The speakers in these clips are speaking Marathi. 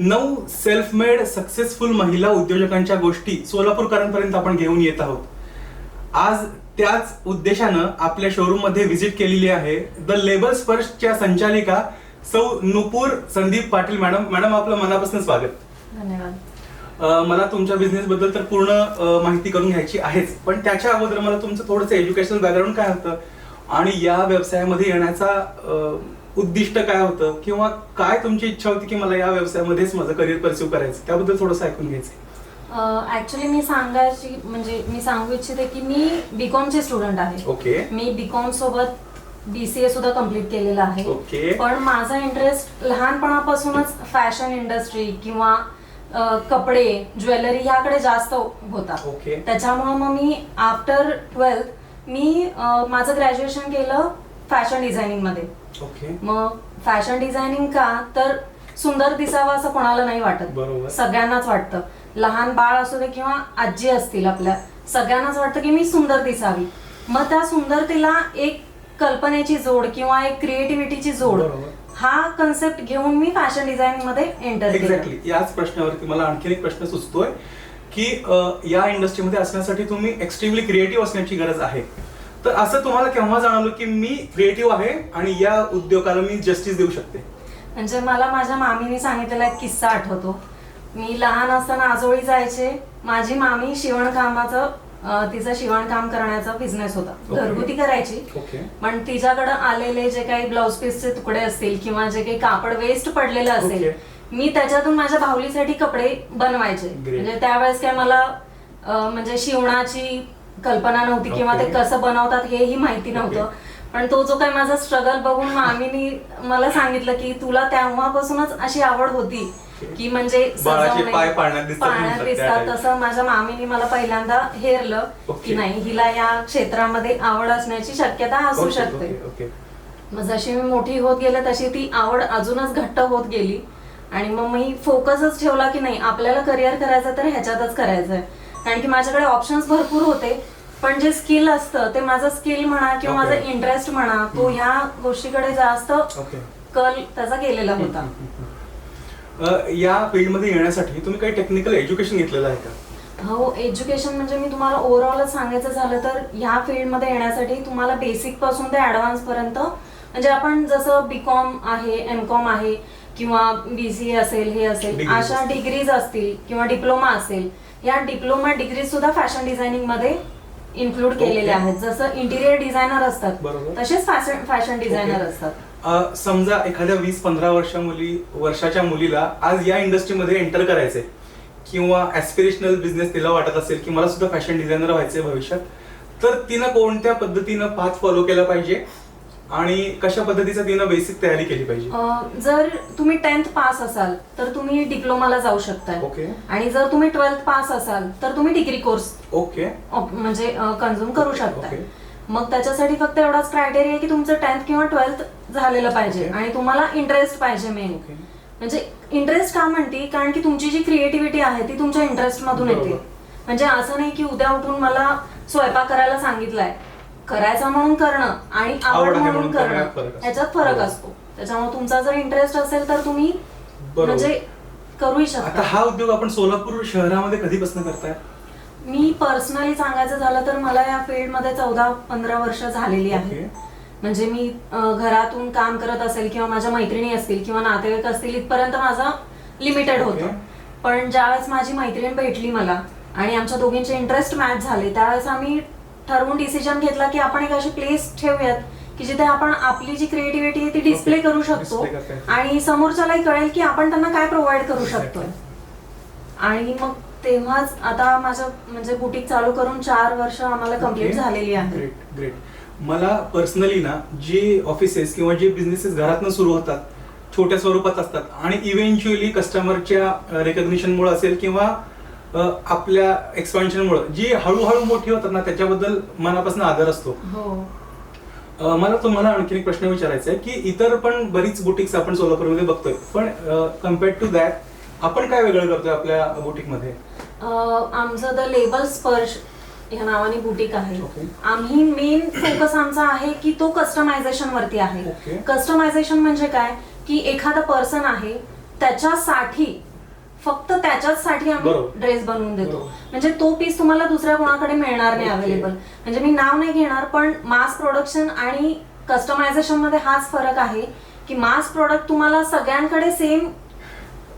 नऊ सेल्फ मेड सक्सेसफुल महिला उद्योजकांच्या गोष्टी सोलापूरकरांपर्यंत आपण घेऊन येत आहोत. आज त्याच उद्देशानं आपल्या शोरूममध्ये व्हिजिट केलेली आहे द लेबर स्पर्शच्या संचालिका सौ नुपूर संदीप पाटील. मॅडम मॅडम आपलं मनापासून स्वागत. धन्यवाद. मला तुमच्या बिझनेस बद्दल तर पूर्ण माहिती करून घ्यायची आहेच पण त्याच्या अगोदर मला तुमचं थोडंसं एज्युकेशनल बॅकग्राऊंड काय होतं आणि या व्यवसायामध्ये येण्याचा उद्दिष्ट काय होतं किंवा काय तुमची इच्छा होती की मला या व्यवसायामध्येच माझं करिअर परस्यू करायचं? त्याबद्दल थोडंसं ऐकून घ्यायचं ऍक्च्युली मी सांगायची म्हणजे मी सांगू इच्छिते की मी बीकॉम चे स्टुडंट आहे. ओके. मी बीकॉम सोबत बीसीए सुद्धा कंप्लीट केलेला आहे. ओके. पण माझा इंटरेस्ट लहानपणापासूनच फॅशन इंडस्ट्री किंवा अ, कपडे ज्वेलरी याकडे जास्त होता. ओके. त्याच्यामुळे मग मी आफ्टर ट्वेल्थ मी अ, माझं ग्रॅज्युएशन केलं फॅशन डिझायनिंगमध्ये. ओके. मग फॅशन डिझायनिंग का? तर सुंदर दिसावं असं कोणाला नाही वाटत. बरोबर. सगळ्यांनाच वाटतं. लहान बाळ असू दे किंवा आजी असतील आपल्या सगळ्यांनाच वाटतं की मी सुंदर दिसावी. मग त्या सुंदरतेला एक कल्पनेची जोड किंवा एक क्रिएटिव्हिटीची जोड बरोबर. हा कन्सेप्ट घेऊन मी फॅशन डिझायनिंगमध्ये एंटर केलं. एक्झॅक्टली याच प्रश्नावरती मला आणखीन एक प्रश्न सुचतोय की अ, या इंडस्ट्रीमध्ये असण्यासाठी तुम्ही एक्स्ट्रीमली क्रिएटिव्ह असण्याची गरज आहे. तर असं तुम्हाला केव्हा जाणवलं की मी क्रिएटिव्ह आहे आणि या उद्योगाला मी जस्टिस देऊ शकते? म्हणजे मला माझ्या मामीने सांगितलेला एक किस्सा आठवतो. मी लहान असताना आजोळी जायचे. माझी मामी शिवणकामाचं तिचं शिवणकाम करण्याचा बिझनेस होता. घरगुती करायची. पण तिच्याकडे आलेले जे काही ब्लाउज पीसचे तुकडे असतील किंवा जे काही कापड वेस्ट पडलेलं असेल. मी त्याच्यातून माझ्या भाऊलीसाठी कपडे बनवायचे. म्हणजे त्यावेळेस काय मला म्हणजे शिवणाची कल्पना नव्हती किंवा ते. कसं बनवतात हेही माहिती. नव्हतं पण तो जो काही माझा स्ट्रगल बघून मामीनी मला सांगितलं की तुला तेव्हापासूनच अशी आवड होती की म्हणजे पाय पाळण्यात दिसतात तसं माझ्या मामीने मला पहिल्यांदा हेरलं. की नाही हिला या क्षेत्रामध्ये आवड असण्याची शक्यता असू शकते. मग जशी मी मोठी होत गेले तशी ती आवड अजूनच घट्ट होत गेली आणि मग मी फोकसच ठेवला की नाही आपल्याला करिअर करायचं तर ह्याच्यातच करायचंय कारण की माझ्याकडे ऑप्शन्स भरपूर होते. पण जे स्किल असतं ते माझं स्किल म्हणा किंवा. माझा इंटरेस्ट म्हणा तो ह्या गोष्टीकडे जास्त ओके कल त्याचा गेलेला होता. अ, या फील्डमध्ये येण्यासाठी तुम्ही काही टेक्निकल एज्युकेशन घेतलेलं आहे का? हो एज्युकेशन म्हणजे मी तुम्हाला ओव्हरऑलच सांगायचं झालं तर ह्या फील्डमध्ये येण्यासाठी तुम्हाला बेसिकपासून ते ऍडव्हान्स पर्यंत म्हणजे आपण जसं बीकॉम आहे एम कॉम आहे किंवा बीसीए असेल हे असेल Degrees अशा असतील. डिग्रीज असतील किंवा डिप्लोमा असेल या डिप्लोमा डिग्री सुद्धा फॅशन डिझायनिंगमध्ये इन्क्लूड केलेल्या. आहेत जसं इंटिरियर डिझायनर असतात बरोबर. तसेच फॅशन फॅशन डिझायनर. असतात अ, समजा एखाद्या वीस पंधरा वर्षा मुली वर्षाच्या मुलीला आज या इंडस्ट्रीमध्ये एंटर करायचंय किंवा ऍस्पिरेशनल बिझनेस तिला वाटत असेल की मला सुद्धा फॅशन डिझायनर व्हायचंय भविष्यात तर तिनं कोणत्या पद्धतीनं पाथ फॉलो केला पाहिजे आणि कशा पद्धतीचं तिनं बेसिक तयारी केली पाहिजे? अं, जर तुम्ही टेन्थ पास असाल तर तुम्ही डिप्लोमाला जाऊ शकताय. ओके. आणि जर तुम्ही ट्वेल्थ पास असाल तर तुम्ही डिग्री कोर्स ओके. म्हणजे कन्झ्युम करू शकता ओके. मग त्याच्यासाठी फक्त एवढाच क्रायटेरिया आहे की तुमचं टेन्थ किंवा ट्वेल्थ झालेलं पाहिजे ओके. आणि तुम्हाला इंटरेस्ट पाहिजे मेन ओके. म्हणजे इंटरेस्ट का म्हणते? कारण की तुमची जी क्रिएटिव्हिटी आहे ती तुमच्या इंटरेस्ट मधून येते. बरोबर. म्हणजे असं नाही की उद्या उठून मला स्वयंपाक करायला सांगितलंय करायचा म्हणून करणं आणि आवड म्हणून करणं करण्यात फरक असतो. याच्यात फरक बरोबर. असतो त्याच्यामुळे तुमचा जर इंटरेस्ट असेल तर तुम्ही. म्हणजे करूही आता शकता हा उद्योग आपण सोलापूर शहरामध्ये कधीपासून करताय मी पर्सनली सांगायचं झालं तर मला या फील्डमध्ये चौदा पंधरा वर्ष झालेली. आहे म्हणजे मी अं, घरातून काम करत असेल किंवा माझ्या मैत्रिणी असतील किंवा नातेवाईक असतील इथपर्यंत माझं लिमिटेड. होतं पण ज्यावेळेस माझी मैत्रीण भेटली मला आणि आमच्या दोघींचे इंटरेस्ट मॅच झाले त्यावेळेस आम्ही ठरवून डिसिजन घेतला की आपण एक अशी प्लेस ठेवूयात की जिथे आपण आपली जी क्रिएटिव्हिटी आहे ती डिस्प्ले. करू शकतो Display करता येते. आणि समोरच्यालाही कळेल की आपण त्यांना काय प्रोव्हाइड करू शकतोय आणि मग तेव्हाच आता माझं म्हणजे बुटीक चालू करून चार वर्ष आम्हाला कंप्लीट. झालेली आहे ग्रेट ग्रेट मला पर्सनली ना जे ऑफिसेस किंवा जे बिझनेसेस घरातनं सुरू होतात छोट्या स्वरूपात असतात आणि इव्हेंच्युअली कस्टमरच्या रेकग्निशनमुळे असेल किंवा आपल्या एक्सपान्शनमुळे जी हळूहळू मोठी होतात ना त्याच्याबद्दल मनापासून आदर असतो. हो. मला तुम्हाला आणखीन एक प्रश्न विचारायचा आहे की इतर पण बरीच बुटिक्स आपण सोलापूरमध्ये बघतोय पण कम्पेअर्ड टू दॅट आपण काय वेगळं करतोय आपल्या बुटिकमध्ये आमचं द लेबल स्पर्श ह्या नावाने बुटीक आहे. ओके. आम्ही मेन फोकस आमचा आहे की तो कस्टमायझेशन वरती आहे. ओके. कस्टमायझेशन म्हणजे काय? की एखादा पर्सन आहे त्याच्यासाठी फक्त त्याच्याचसाठी आम्ही बरोबर. ड्रेस बनवून देतो बरोबर. म्हणजे तो पीस तुम्हाला दुसऱ्या कोणाकडे मिळणार नाही ओके. अवेलेबल म्हणजे मी नाव नाही घेणार पण मास प्रोडक्शन आणि कस्टमायझेशनमध्ये हाच फरक आहे की मास प्रोडक्ट तुम्हाला सगळ्यांकडे सेम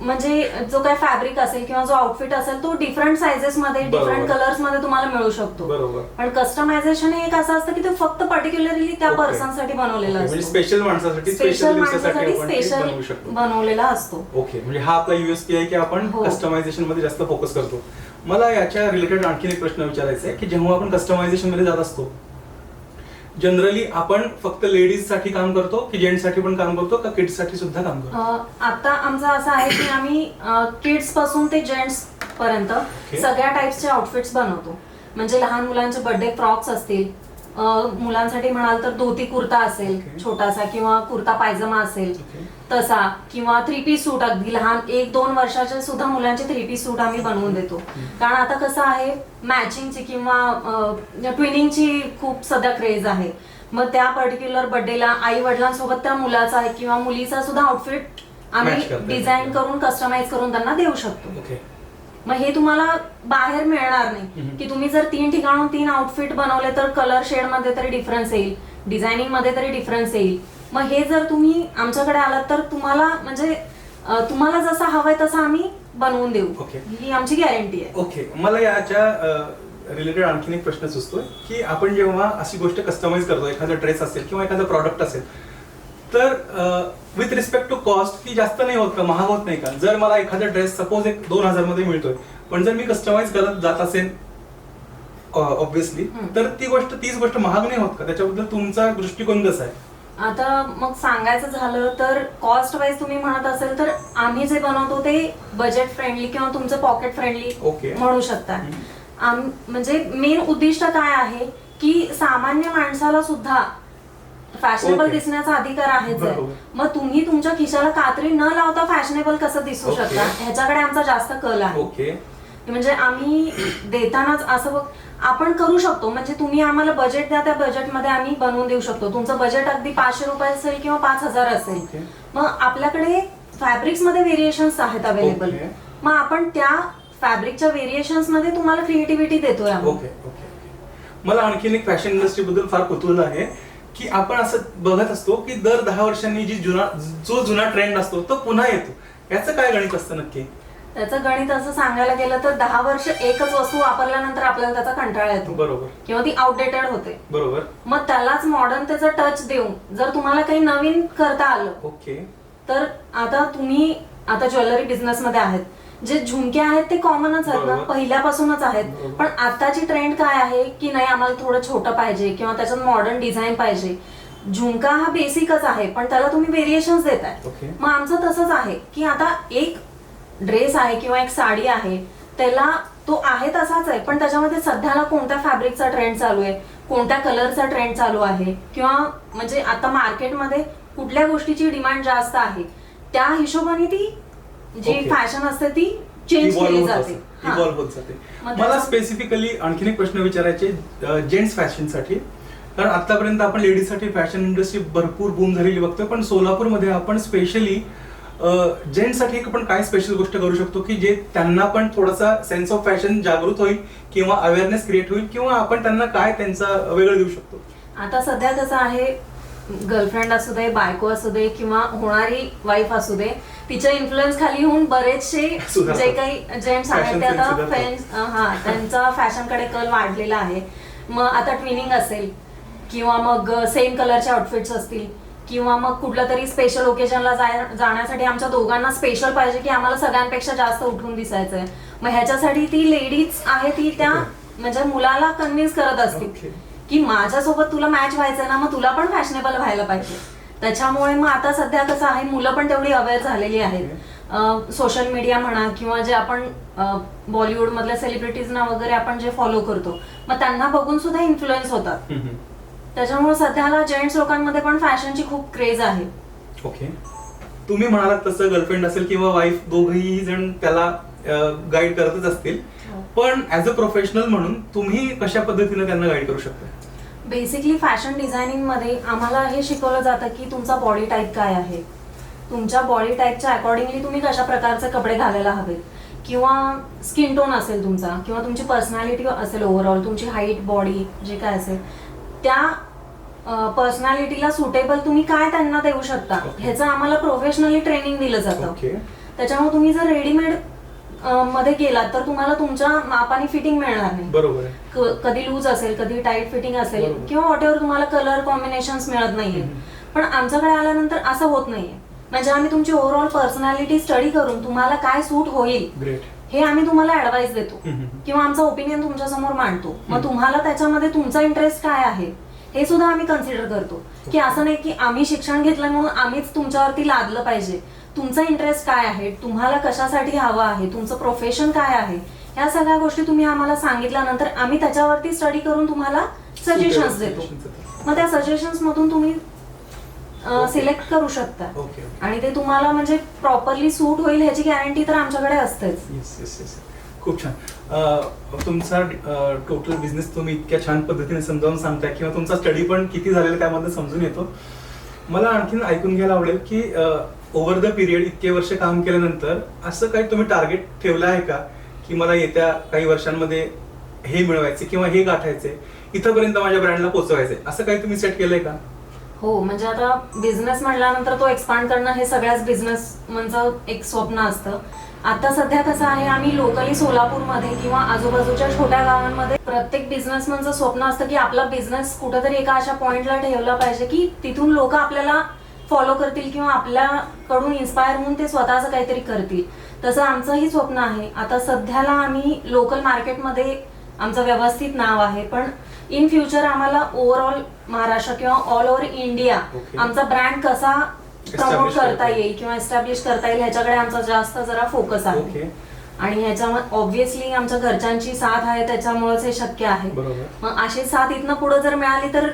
म्हणजे जो काय फॅब्रिक असेल किंवा जो आउटफिट असेल तो डिफरंट सायझेस मध्ये बरोबर. डिफरंट कलर्समध्ये तुम्हाला मिळू शकतो. बरोबर. पण कस्टमायझेशन हे एक असं असतं की ते फक्त पर्टिक्युलरली त्या ओके. पर्सनसाठी बनवलेलं म्हणजे असतं. स्पेशल माणसासाठी स्पेशल स्पेशल दिवसासाठी माणसासाठी आपण स्पेशल बनवू शकतो. बनवलेला असतो. ओके म्हणजे हा आपला युएसपी आहे की आपण हो. कस्टमायझेशनमध्ये जास्त फोकस करतो. मला याच्या रिलेटेड आणखीन एक प्रश्न विचारायचा आहे की जेव्हा आपण कस्टमायझेशनमध्ये जात असतो जनरली आपण फक्त लेडीजसाठी काम करतो की जेंट्ससाठी पण काम करतो का किड्ससाठी सुद्धा काम करतो? अ, आता आमचं असं आहे की आम्ही किड्सपासून ते जेंट्स पर्यंत सगळ्या टाइप्सचे आउटफिट्स बनवतो. म्हणजे लहान मुलांचे बर्थडे फ्रॉक्स असतील मुलांसाठी म्हणाल तर धोती कुर्ता असेल Okay. छोटासा किंवा कुर्ता पायजमा असेल Okay. तसा किंवा थ्री पीस सूट अगदी लहान एक दोन वर्षाचे सुद्धा मुलांचे थ्री पीस सूट आम्ही बनवून देतो कारण आता कसं आहे मॅचिंगची किंवा ट्विनिंगची खूप सध्या क्रेज आहे मग त्या पर्टिक्युलर बर्थडेला आई वडिलांसोबत त्या मुलाचा आहे किंवा मुलीचा सुद्धा आउटफिट आम्ही. डिझाईन करून कस्टमाइज करून त्यांना देऊ शकतो मग हे तुम्हाला बाहेर मिळणार नाही. की तुम्ही जर तीन ठिकाणून तीन आउटफिट बनवले तर कलर शेडमध्ये तरी डिफरन्स येईल. डिझायनिंगमध्ये तरी डिफरन्स येईल. मग हे जर तुम्ही आमच्याकडे आलात तर तुम्हाला म्हणजे तुम्हाला जसं हवंय तसं आम्ही बनवून देऊ. ही आमची गॅरंटी आहे. ओके मला याच्या रिलेटेड आणखीन एक प्रश्न सुचतोय की आपण जेव्हा अशी गोष्ट कस्टमाइज करतो एखादा ड्रेस असेल किंवा एखादा प्रॉडक्ट असेल तर विथ रिस्पेक्ट टू कॉस्ट ती जास्त नाही होत का? महाग होत नाही का? जर मला एखादा ड्रेस सपोज एक दोन हजारमध्ये मिळतोय पण जर मी कस्टमाइज करत जात असेल ऑब्विसली. तर ती गोष्ट तीच गोष्ट महाग नाही होत का त्याच्याबद्दल तुमचा दृष्टिकोन कसा आहे आता मग सांगायचं झालं तर कॉस्ट वाईज तुम्ही म्हणत असेल तर आम्ही जे बनवतो ते बजेट फ्रेंडली किंवा तुमचं पॉकेट फ्रेंडली Okay. म्हणू शकता म्हणजे मेन उद्दिष्ट काय आहे की सामान्य माणसाला सुद्धा फॅशनेबल Okay. दिसण्याचा अधिकार आहेच आहे. मग तुम्ही तुमच्या खिशाला कात्री न लावता फॅशनेबल कसं दिसू Okay. शकता ह्याच्याकडे आमचा जास्त कल आहे ओके म्हणजे आम्ही देतानाच असं बघ आपण करू शकतो. म्हणजे तुम्ही आम्हाला बजेट द्या त्या बजेटमध्ये आम्ही बनवून देऊ शकतो. तुमचं बजेट अगदी पाचशे रुपये असेल किंवा पाच हजार असेल. मग आपल्याकडे फॅब्रिक्समध्ये व्हेरिएशन्स आहेत अवेलेबल Okay. मग आपण त्या फॅब्रिकच्या व्हेरिएशन्समध्ये तुम्हाला क्रिएटिव्हिटी देतोय आम्ही. Okay okay okay. मला आणखीन एक फॅशन इंडस्ट्री बद्दल फार कुतूहल आहे की आपण असं बघत असतो की दर दहा वर्षांनी जी जुना जो जुना ट्रेंड असतो तो पुन्हा येतो. याचं काय गणित असतं नक्की? त्याचं गणित असं सांगायला गेलं तर दहा वर्ष एकच वस्तू वापरल्यानंतर आपल्याला त्याचा कंटाळा येतो. बरोबर. किंवा ती आउटडेटेड होते. बरोबर. मग त्यालाच मॉडर्न त्याचा टच देऊन जर तुम्हाला काही नवीन करता आलं ओके. तर आता तुम्ही आता ज्वेलरी बिझनेस मध्ये आहेत. जे झुमके आहेत ते कॉमनच आहेत ना बरोबर. पहिल्यापासूनच आहेत. बरोबर. पण आताची ट्रेंड काय आहे की नाही आम्हाला थोडं छोटं पाहिजे किंवा त्याच्यात मॉडर्न डिझाईन पाहिजे. झुमका हा बेसिकच आहे पण त्याला तुम्ही व्हेरिएशन देताय. ओके. मग आमचं तसंच आहे की आता एक ड्रेस आहे किंवा एक साडी आहे त्याला तो आहे तसाच आहे पण त्याच्यामध्ये सध्याला कोणत्या फॅब्रिकचा ट्रेंड चालू आहे कोणत्या कलरचा ट्रेंड चालू आहे किंवा म्हणजे आता मार्केटमध्ये कुठल्या गोष्टीची डिमांड जास्त आहे त्या हिशोबाने ती जी Okay. फॅशन असते ती चेंज केली जाते हा. होत जाते मग मला त्याचा- स्पेसिफिकली आणखीन एक प्रश्न विचारायचे जेंट्स फॅशनसाठी कारण आतापर्यंत आपण लेडीजसाठी फॅशन इंडस्ट्री भरपूर बूम झालेली बघतोय पण सोलापूरमध्ये आपण स्पेशली जेंट्ससाठी एक आपण काय स्पेशल गोष्ट करू शकतो की जे त्यांना पण थोडासा सेन्स ऑफ फॅशन जागृत होईल किंवा अवेअरनेस क्रिएट होईल किंवा आपण त्यांना काय त्यांचा वेगळं देऊ शकतो? आता सध्या कसं आहे गर्लफ्रेंड असू दे बायको असू दे किंवा होणारी वाईफ असू दे तिच्या इन्फ्लुएन्स खाली होऊन बरेचसे. जे काही जेंट्स आहेत ते आता हा त्यांचा फॅशनकडे कल वाढलेला आहे. मग आता ट्विनिंग असेल किंवा मग सेम कलरचे आउटफिट्स असतील. किंवा मग कुठल्या तरी स्पेशल ओकेजनला जाण्यासाठी आमच्या दोघांना स्पेशल पाहिजे की आम्हाला सगळ्यांपेक्षा जास्त उठून दिसायचंय मग ह्याच्यासाठी ती लेडीज आहे ती त्या. म्हणजे मुलाला कन्व्हिन्स करत Okay. की माझ्यासोबत तुला मॅच व्हायचंय ना मग तुला पण फॅशनेबल व्हायला पाहिजे त्याच्यामुळे मग आता सध्या कसं आहे मुलं पण तेवढी अवेअर झालेली आहेत सोशल मीडिया म्हणा किंवा जे आपण बॉलिवूड मधल्या सेलिब्रिटीजना वगैरे आपण जे फॉलो करतो मग त्यांना बघून सुद्धा इन्फ्लुएन्स होतात. त्याच्यामुळे सध्याला जेंट्स लोकांमध्ये पण फॅशनची खूप क्रेज आहे. ओके. तुम्ही म्हणालात तसं गर्लफ्रेंड असेल किंवा वाईफ दोघही जण त्याला गाईड करतच असतील. हो. पण ऍज अ प्रोफेशनल म्हणून तुम्ही कशा पद्धतीने त्यांना गाईड करू शकता? बेसिकली फॅशन डिझायनिंगमध्ये आम्हाला हे शिकवलं जातं की तुमचा बॉडी टाईप काय आहे. तुमच्या बॉडी टाईपच्या अकॉर्डिंगली तुम्ही कशा प्रकारचे कपडे घालायला हवेत. किंवा स्किन टोन असेल तुमचा किंवा तुमची पर्सनॅलिटी असेल ओव्हरऑल तुमची हाईट बॉडी जे काय असेल त्या पर्सनॅलिटीला सुटेबल तुम्ही काय त्यांना देऊ शकता. ह्याचं आम्हाला प्रोफेशनली ट्रेनिंग दिलं जातं. त्याच्यामुळे तुम्ही जर रेडीमेडमध्ये गेलात तर तुम्हाला तुमच्या मापाने फिटिंग मिळणार नाही. बरोबर कधी लूज असेल कधी टाईट फिटिंग असेल. किंवा वॉटेवर तुम्हाला कलर कॉम्बिनेशन मिळत नाहीये. पण आमच्याकडे आल्यानंतर असं होत नाहीये. म्हणजे आम्ही तुमची ओव्हरऑल पर्सनॅलिटी स्टडी करून तुम्हाला काय सूट होईल हे आम्ही तुम्हाला ऍडवाइस देतो. किंवा आमचा ओपिनियन तुमच्यासमोर मांडतो मग. तुम्हाला त्याच्यामध्ये तुमचा इंटरेस्ट काय आहे हे सुद्धा आम्ही कन्सिडर करतो की असं नाही की आम्ही शिक्षण घेतलं म्हणून आम्हीच तुमच्यावरती लादलं पाहिजे तुमचा इंटरेस्ट काय आहे तुम्हाला कशासाठी हवं आहे तुमचं प्रोफेशन काय आहे ह्या सगळ्या गोष्टी तुम्ही आम्हाला सांगितल्यानंतर आम्ही त्याच्यावरती स्टडी करून तुम्हाला सजेशन्स देतो मग त्या सजेशन्स मधून तुम्ही. सिलेक्ट करू शकता. ओके ओके आणि ते तुम्हाला म्हणजे प्रॉपरली सूट होईल ह्याची गॅरंटी तर आमच्याकडे असतेच. येस येस येस खूप छान. अं, तुमचा टोटल बिझनेस तुम्ही इतक्या छान पद्धतीने समजावून सांगताय किंवा तुमचा स्टडी पण किती झालेला त्यामध्ये समजून येतो. मला आणखीन ऐकून घ्यायला आवडेल की ओव्हर द पिरियड इतके वर्ष काम केल्यानंतर असं काही तुम्ही टार्गेट ठेवलं आहे का? की मला येत्या काही वर्षांमध्ये हे मिळवायचे किंवा हे गाठायचे इथंपर्यंत माझ्या ब्रँडला पोहोचवायचे असं काही तुम्ही सेट केलंय का? हो म्हणजे आता बिझनेस म्हटल्यानंतर तो एक्सपांड करणं हे सगळ्याच बिझनेस म्हणजे एक स्वप्न असतं. आता सध्या कसं आहे आम्ही लोकली सोलापूरमध्ये किंवा आजूबाजूच्या छोट्या गावांमध्ये प्रत्येक बिझनेसमनचं स्वप्न असतं की आपला बिझनेस कुठेतरी एका अशा पॉइंटला ठेवला पाहिजे की तिथून लोक आपल्याला फॉलो करतील किंवा आपल्याकडून इन्स्पायर होऊन ते स्वतःचं काहीतरी करतील. तसं आमचंही स्वप्न आहे. आता सध्याला आम्ही लोकल मार्केटमध्ये आमचं व्यवस्थित नाव आहे पण इन फ्युचर आम्हाला ओव्हरऑल महाराष्ट्र किंवा ऑल ओव्हर इंडिया Okay. आमचा ब्रँड कसा प्रमोट Establish करता करता येईल. किंवा एस्टॅब्लिश करता येईल ह्याच्याकडे आमचा जास्त जरा फोकस आहे. ओके आणि ह्याच्यामध्ये ऑब्व्हियसली आमच्या घरच्यांची साथ आहे त्याच्यामुळेच हे शक्य आहे. बरोबर. मग अशी साथ इथनं पुढे जर मिळाली तर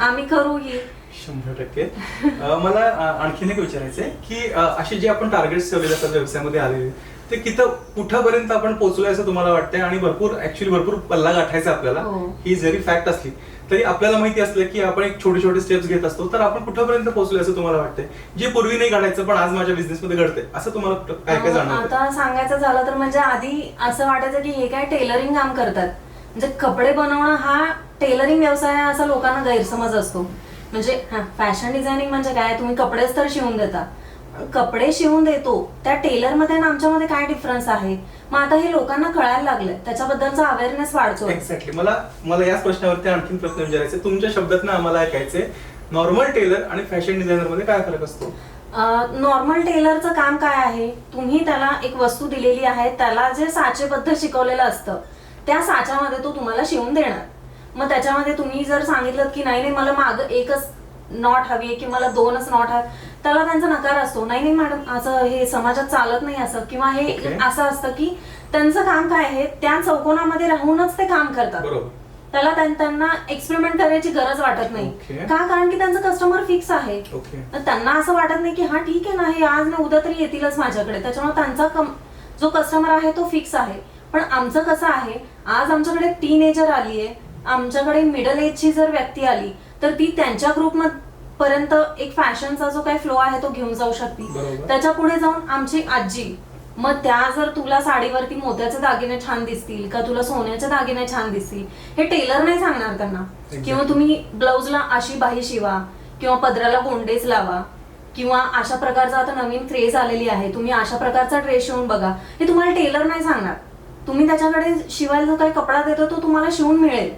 आम्ही करू ही. शंभर टक्के. अं, मला अं, आणखीन एक विचारायचंय की अं, असे जे आपण टार्गेट ठेवलेले असतात व्यवसायामध्ये आलेले ते किती कुठपर्यंत आपण पोहोचलोय असं तुम्हाला वाटतंय? आणि भरपूर ऍक्च्युली भरपूर पल्ला गाठायचा आपल्याला. हो. ही जरी फॅक्ट असली तरी आपल्याला माहिती असलं की आपण एक छोटे छोटे स्टेप्स घेत असतो तर आपण कुठपर्यंत पोहोचलोय असं तुम्हाला वाटतंय? जे पूर्वी नाही घडायचं पण आज माझ्या बिझनेस मध्ये घडतंय असं तुम्हाला कुठं- काय काय जाणवतं आता सांगायचं झालं तर म्हणजे आधी असं वाटायचं की हे काय टेलरिंग काम करतात. म्हणजे कपडे बनवणं हा टेलरिंग व्यवसाय आहे असा लोकांना गैरसमज असतो. म्हणजे हा फॅशन डिझायनिंग म्हणजे काय? तुम्ही कपडेच तर शिवून देता. कपडे शिवून देतो. त्या टेलरमध्ये आणि आमच्यामध्ये काय डिफरन्स आहे? मग आता हे लोकांना कळायला लागलंय. त्याच्याबद्दलचा अवेअरनेस वाढतोय. एक्झॅक्टली मला मला याच प्रश्नावरती आणखीन प्रश्न विचारायचे. तुमच्या शब्दात आम्हाला ऐकायचे नॉर्मल टेलर आणि फॅशन डिझायनरमध्ये काय फरक असतो? नॉर्मल टेलरचं काम काय आहे? तुम्ही त्याला एक वस्तू दिलेली आहे त्याला जे साचेबद्ध शिकवलेलं असतं त्या साच्यामध्ये तो तुम्हाला शिवून देणार. मग त्याच्यामध्ये तुम्ही जर सांगितलं की नाही नाही मला माग एकच नॉट हवी आहे किंवा मला दोनच नॉट हवे त्याला त्यांचा नकार असतो. नाही नाही मॅडम असं हे समाजात चालत नाही असं. किंवा हे Okay. असं असतं की त्यांचं काम काय आहे त्या चौकोनामध्ये राहूनच ते काम करतात. बरोबर. त्याला त्यां- त्यांना एक्सपेरिमेंट करायची गरज वाटत नाही. Okay. का? कारण की त्यांचं कस्टमर फिक्स आहे. ओके. तर त्यांना असं वाटत नाही की हा ठीक आहे ना हे आज ना उद्या तरी येतीलच माझ्याकडे. त्याच्यामुळे त्यांचा कम जो कस्टमर आहे तो फिक्स आहे. पण आमचं कसं आहे आज आमच्याकडे टीन एजर आली आहे आमच्याकडे मिडल एजची जर व्यक्ती आली तर ती त्यांच्या ग्रुप पर्यंत एक फॅशनचा जो काही फ्लो आहे तो घेऊन जाऊ शकते. बरोबर. त्याच्या पुढे जाऊन आमची आजी मग त्या जर तुला साडीवरती मोत्याचे दागिने छान दिसतील का तुला सोन्याचे दागिने छान दिसतील हे टेलर नाही सांगणार त्यांना. Exactly. किंवा तुम्ही ब्लाऊजला अशी बाही शिवा किंवा पदराला गोंडेच लावा किंवा अशा प्रकारचा आता नवीन क्रेज आलेली आहे तुम्ही अशा प्रकारचा ड्रेस शिवून बघा. हे तुम्हाला टेलर नाही सांगणार. तुम्ही त्याच्याकडे शिवायला जो काही कपडा देतो तो तुम्हाला शिवून मिळेल.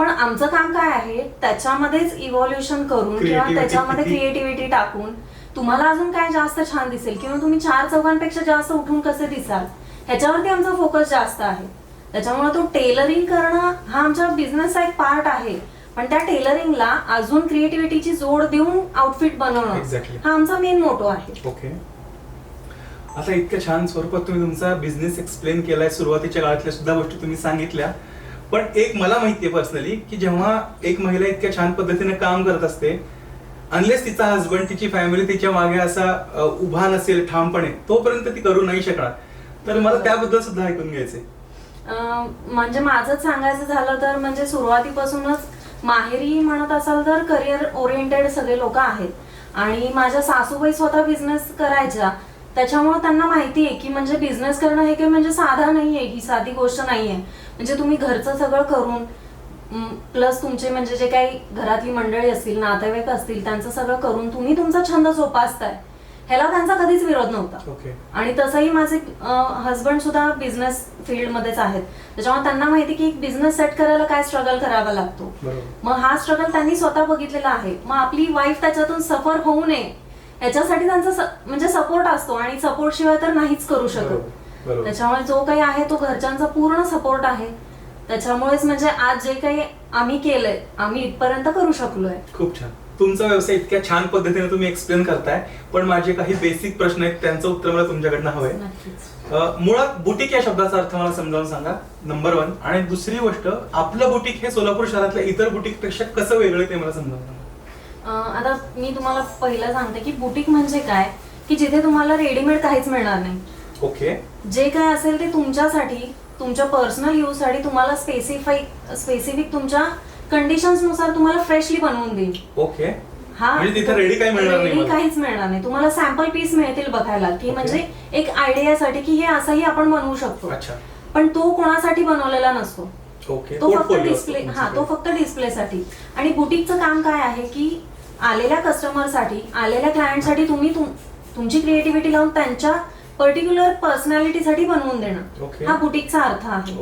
पण आमचं काम काय आहे त्याच्यामध्येच इव्हॉल्युशन करून किंवा Creativity. त्याच्यामध्ये क्रिएटिव्हिटी टाकून तुम्हाला अजून काय जास्त छान दिसेल? किंवा तुम्ही चार चौघांपेक्षा जास्त उठून कसे दिसाल? ह्याच्यावरती आमचा फोकस जास्त आहे. त्याच्यामुळे तो टेलरिंग करणं हा आमच्या बिझनेसचा एक पार्ट आहे. पण त्या टेलरिंगला अजून क्रिएटिव्हिटीची जोड देऊन आउटफिट बनवणं Exactly. हा आमचा मेन मोटो आहे. ओके आता इतक्या छान स्वरूपात तुम्ही तुमचा बिझनेस एक्सप्लेन केलाय. सुरुवातीच्या काळातल्या सुद्धा गोष्टी तुम्ही सांगितल्या. पण एक मला माहिती आहे पर्सनली की जेव्हा एक महिला इतक्या छान पद्धतीने काम करत असते अनलेस तिचा हसबंड तिची फॅमिली तिच्यामागे असा उभा नसेल ठामपणे तोपर्यंत ती करू नाही शकणार. तर मला त्याबद्दल सुद्धा ऐकून घ्यायचंय. म्हणजे माझंच सांगायचं झालं तर म्हणजे सुरुवातीपासूनच माहेरी म्हणत असाल तर करिअर ओरिएंटेड सगळे लोक आहेत. आणि माझ्या सासूबाई स्वतः बिझनेस करायच्या. त्याच्यामुळे त्यांना माहिती आहे की म्हणजे बिझनेस करणं हे काही म्हणजे साधा नाहीये ही साधी गोष्ट नाहीये म्हणजे तुम्ही घरचं सगळं करून प्लस तुमचे म्हणजे जे काही घरातली मंडळी असतील नातेवाईक असतील त्यांचं सगळं करून तुम्ही तुमचा छंद जोपासताय. ह्याला त्यांचा कधीच विरोध नव्हता. आणि तसंही माझे हस्बंड सुद्धा बिझनेस फील्डमध्येच आहेत. त्याच्यामुळे त्यांना माहिती की एक बिझनेस सेट करायला काय स्ट्रगल करावा लागतो. मग हा स्ट्रगल त्यांनी स्वतः बघितलेला आहे. मग आपली वाईफ त्याच्यातून सफर होऊ नये. याच्यासाठी त्यांचा म्हणजे सपोर्ट असतो आणि सपोर्ट शिवाय तर नाहीच करू शकत. त्याच्यामुळे जो काही आहे तो घरच्यांचा पूर्ण सपोर्ट आहे. त्याच्यामुळेच म्हणजे आज जे काही आम्ही केलंय आम्ही इथपर्यंत करू शकलोय. खूप छान. तुमचा व्यवसाय इतक्या छान पद्धतीने तुम्ही एक्सप्लेन करताय पण माझे काही बेसिक प्रश्न आहेत त्यांचं उत्तर मला तुमच्याकडनं हवंय मुळात बुटीक या शब्दाचा अर्थ मला समजावून सांगा. नंबर वन आणि दुसरी गोष्ट आपलं बुटीक हे सोलापूर शहरातल्या इतर बुटीकपेक्षा कसं वेगळं ते मला समजावून आता मी तुम्हाला पहिलं सांगते की बुटीक म्हणजे काय? की जिथे तुम्हाला रेडीमेड काहीच मिळणार नाही. ओके. जे काय असेल ते तुमच्यासाठी तुमच्या पर्सनल यूजसाठी तुम्हाला स्पेसिफिक स्पेसिफिक तुमच्या कंडिशन्सनुसार तुम्हाला फ्रेशली बनवून देईल. ओके. हा म्हणजे तिथे ready काही मिळणार नाही मला? काहीच मिळणार नाही. तुम्हाला सॅम्पल पीस मिळतील बघायला. की Okay. म्हणजे एक आयडियासाठी की हे असंही आपण बनवू शकतो. अच्छा. पण तो कोणासाठी बनवलेला नसतो. ओके तो फक्त डिस्प्ले हा तो. फक्त डिस्प्लेसाठी आणि बुटीकचं काम काय आहे की आलेल्या कस्टमरसाठी आलेल्या क्लायंटसाठी तुम्ही तुम- तुमची क्रिएटिव्हिटी लावून त्यांच्या पर्टिक्युलर पर्सनॅलिटीसाठी बनवून देणं. हा बुटीकचा अर्थ आहे.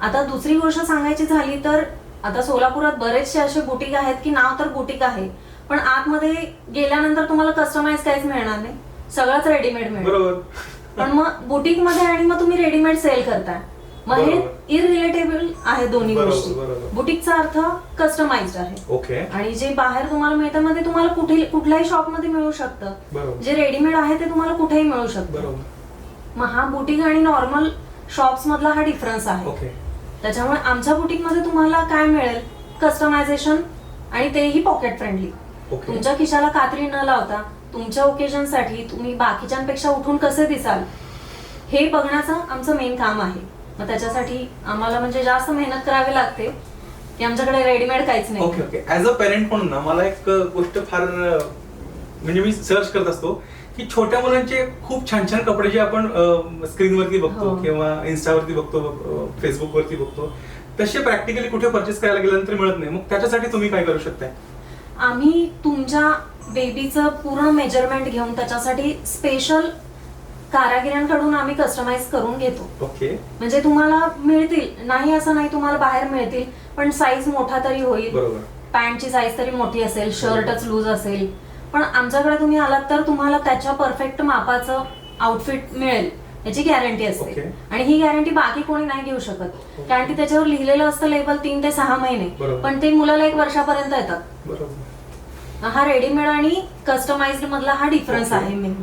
आता दुसरी गोष्ट सांगायची झाली तर आता सोलापुरात बरेचसे असे बुटीक आहेत की नाव तर बुटीक आहे पण आतमध्ये गेल्यानंतर तुम्हाला कस्टमाइज काहीच मिळणार नाही. सगळंच रेडीमेड मिळेल पण मग बुटीकमध्ये आणि मग तुम्ही रेडीमेड सेल करताय. मग हे. इरिलेटेबल आहे दोन्ही बरोबर, गोष्टी. बरोबर. बुटीकचा अर्थ कस्टमाइज्ड आहे. ओके. आणि जे बाहेर तुम्हाला मिळतं मग ते तुम्हाला कुठे कुठल्याही शॉपमध्ये मिळू शकतं. बरोबर. जे रेडीमेड आहे ते तुम्हाला कुठेही मिळू शकतं. बरोबर. मग हा बुटीक आणि नॉर्मल शॉप्स मधला हा डिफरन्स आहे. ओके. त्याच्यामुळे आमच्या बुटीकमध्ये तुम्हाला काय मिळेल? कस्टमायझेशन आणि तेही पॉकेट फ्रेंडली ओके. तुमच्या खिशाला कात्री न लावता तुमच्या ओकेजनसाठी तुम्ही बाकीच्यांपेक्षा उठून कसे दिसाल हे बघण्याचं आमचं मेन काम आहे. मग त्याच्यासाठी आम्हाला म्हणजे जास्त मेहनत करावी लागते. की आमच्याकडे रेडीमेड काहीच नाही. Okay okay as a parent म्हणून ना मला एक गोष्ट फार म्हणजे मी सर्च करत असतो की छोट्या मुलांचे खूप छान छान कपडे जे आपण स्क्रीनवरती बघतो हो. किंवा इन्स्टावरती बघतो फेसबुकवरती बघतो तसे प्रॅक्टिकली कुठे परचेस करायला गेल्यानंतर मिळत नाही. मग त्याच्यासाठी तुम्ही काय करू शकताय? आम्ही तुमच्या बेबीचं पूर्ण मेजरमेंट घेऊन त्याच्यासाठी स्पेशल कारागिरांकडून आम्ही कस्टमाइज करून घेतो. ओके. म्हणजे तुम्हाला मिळतील. नाही असं नाही तुम्हाला बाहेर मिळतील पण साईज मोठा तरी होईल. बरोबर. पॅन्टची साईज तरी मोठी असेल शर्टच लूज असेल. पण आमच्याकडे तुम्ही आलात तर तुम्हाला त्याच्या परफेक्ट मापाचं आउटफिट मिळेल याची गॅरंटी असते. Okay. आणि ही गॅरंटी बाकी कोणी नाही घेऊ शकत. कारण की त्याच्यावर लिहिलेलं असतं लेबल तीन ते सहा महिने. बरोबर. पण ते मुलाला एक वर्षापर्यंत येतात. बरोबर. हा रेडीमेड आणि कस्टमाइज्ड मधला हा डिफरन्स Okay. आहे मेन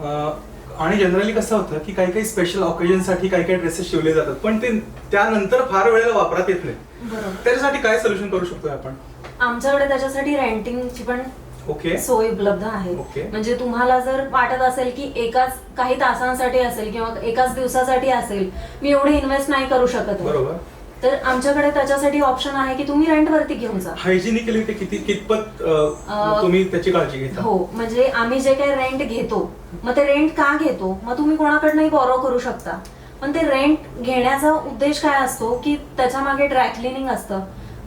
अ, आणि जनरली कसं होतं की काही काही स्पेशल ऑकेजनसाठी काही काही ड्रेसेस शिवले जातात. पण ते त्यानंतर फार वेळेला वापरात येत नाही. बरोबर. त्याच्यासाठी काय सोल्युशन करू शकतोय आपण? आमच्याकडे त्याच्यासाठी रेंटिंगची पण ओके. सोय उपलब्ध आहे. Okay. म्हणजे तुम्हाला जर वाटत असेल की एकाच काही तासांसाठी असेल किंवा एकाच दिवसासाठी असेल मी एवढे इन्व्हेस्ट नाही करू शकत. आहे. बरोबर. तर आमच्याकडे त्याच्यासाठी ऑप्शन आहे की तुम्ही रेंट वरती घेऊन जा. हायजिनिकली ते किती कितपत अ, अ, तुम्ही त्याची काळजी घेता? हो म्हणजे आम्ही जे काही रेंट घेतो मग ते रेंट का घेतो? मग तुम्ही कोणाकडनंही बॉरो करू शकता. पण ते रेंट घेण्याचा उद्देश काय असतो की त्याच्यामागे ड्राय क्लिनिंग असतं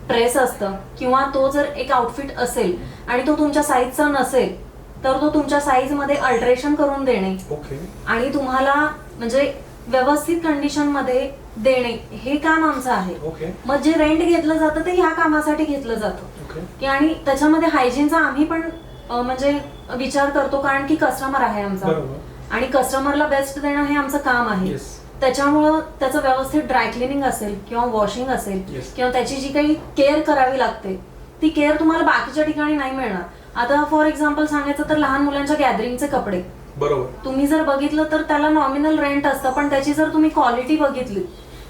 प्रेस असतं किंवा तो जर एक आउटफिट असेल आणि तो तुमच्या साईजचा नसेल तर तो तुमच्या साईजमध्ये अल्ट्रेशन करून देणे. ओके आणि तुम्हाला म्हणजे व्यवस्थित कंडिशनमध्ये देणे हे काम आमचं आहे. मग जे रेंट घेतलं जातं ते ह्या कामासाठी घेतलं जातं. की आणि त्याच्यामध्ये हायजीनचा आम्ही पण म्हणजे विचार करतो कारण की कस्टमर आहे आमचा. आणि कस्टमरला बेस्ट देणं हे आमचं काम आहे. त्याच्यामुळं त्याचं व्यवस्थित ड्राय क्लिनिंग असेल किंवा वॉशिंग असेल. किंवा त्याची जी काही केअर करावी लागते ती केअर तुम्हाला बाकीच्या ठिकाणी नाही मिळणार. आता फॉर एक्झाम्पल सांगायचं तर लहान मुलांच्या गॅदरिंगचे कपडे. बरोबर. तुम्ही जर बघितलं तर त्याला नॉमिनल रेंट असतं पण त्याची जर तुम्ही क्वालिटी बघितली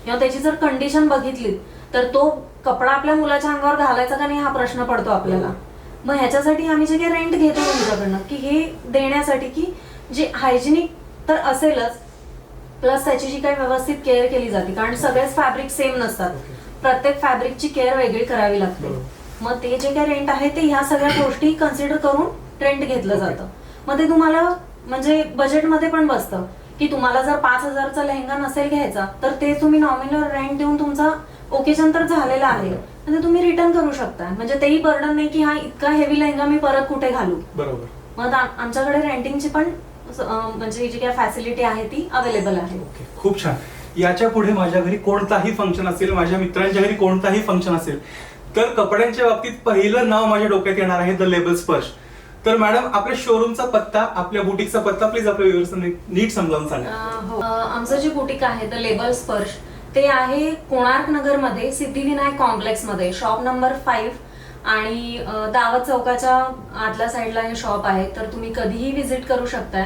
किंवा त्याची जर कंडिशन बघितली तर तो कपडा आपल्या मुलाच्या अंगावर घालायचा का नाही हा प्रश्न पडतो आपल्याला मग ह्याच्यासाठी आम्ही जे काही रेंट घेतो तुमच्याकडनं की हे देण्यासाठी की जे हायजिनिक तर असेलच प्लस त्याची जी काही व्यवस्थित केअर केली जाते कारण सगळेच फॅब्रिक सेम नसतात. प्रत्येक फॅब्रिकची केअर वेगळी करावी लागते. मग ते जे काही रेंट आहे ते ह्या सगळ्या गोष्टी कन्सिडर करून रेंट घेतलं. जातं मग ते तुम्हाला म्हणजे बजेटमध्ये पण बसतं की तुम्हाला जर पाच हजारचा लेहंगा नसेल घ्यायचा तर ते तुम्ही नॉमिनल रेंट देऊन तुमचा ओकेजन तर झालेला आहे. म्हणजे तुम्ही रिटर्न करू शकता. म्हणजे तेही बर्डन नाही की हा इतका हेवी लेहंगा मी परत कुठे घालू. बरोबर. मग आमच्याकडे रेंटिंगची पण म्हणजे जी काय फॅसिलिटी आहे ती अवेलेबल आहे. ओके खूप छान. याच्यापुढे माझ्या घरी कोणताही फंक्शन असेल माझ्या मित्रांच्या घरी कोणताही फंक्शन असेल तर कपड्यांच्या बाबतीत पहिलं नाव माझ्या डोक्यात येणार आहे द लेबल स्पर्श तर मॅडम आपल्या शोरूमचा पत्ता आपल्या बुटीकचा पत्ता प्लीज आपल्या व्ह्युअर्स नीट समजावून सांगा. अं, हो. अं, आमचं जे बुटीक आहे द लेबल स्पर्श ते आहे कोणार्क नगरमध्ये सिद्धिविनायक कॉम्प्लेक्समध्ये. शॉप नंबर फाईव्ह आणि अं, दावत चौकाच्या आतल्या साईडला हे शॉप आहे. तर तुम्ही कधीही व्हिजिट करू शकताय.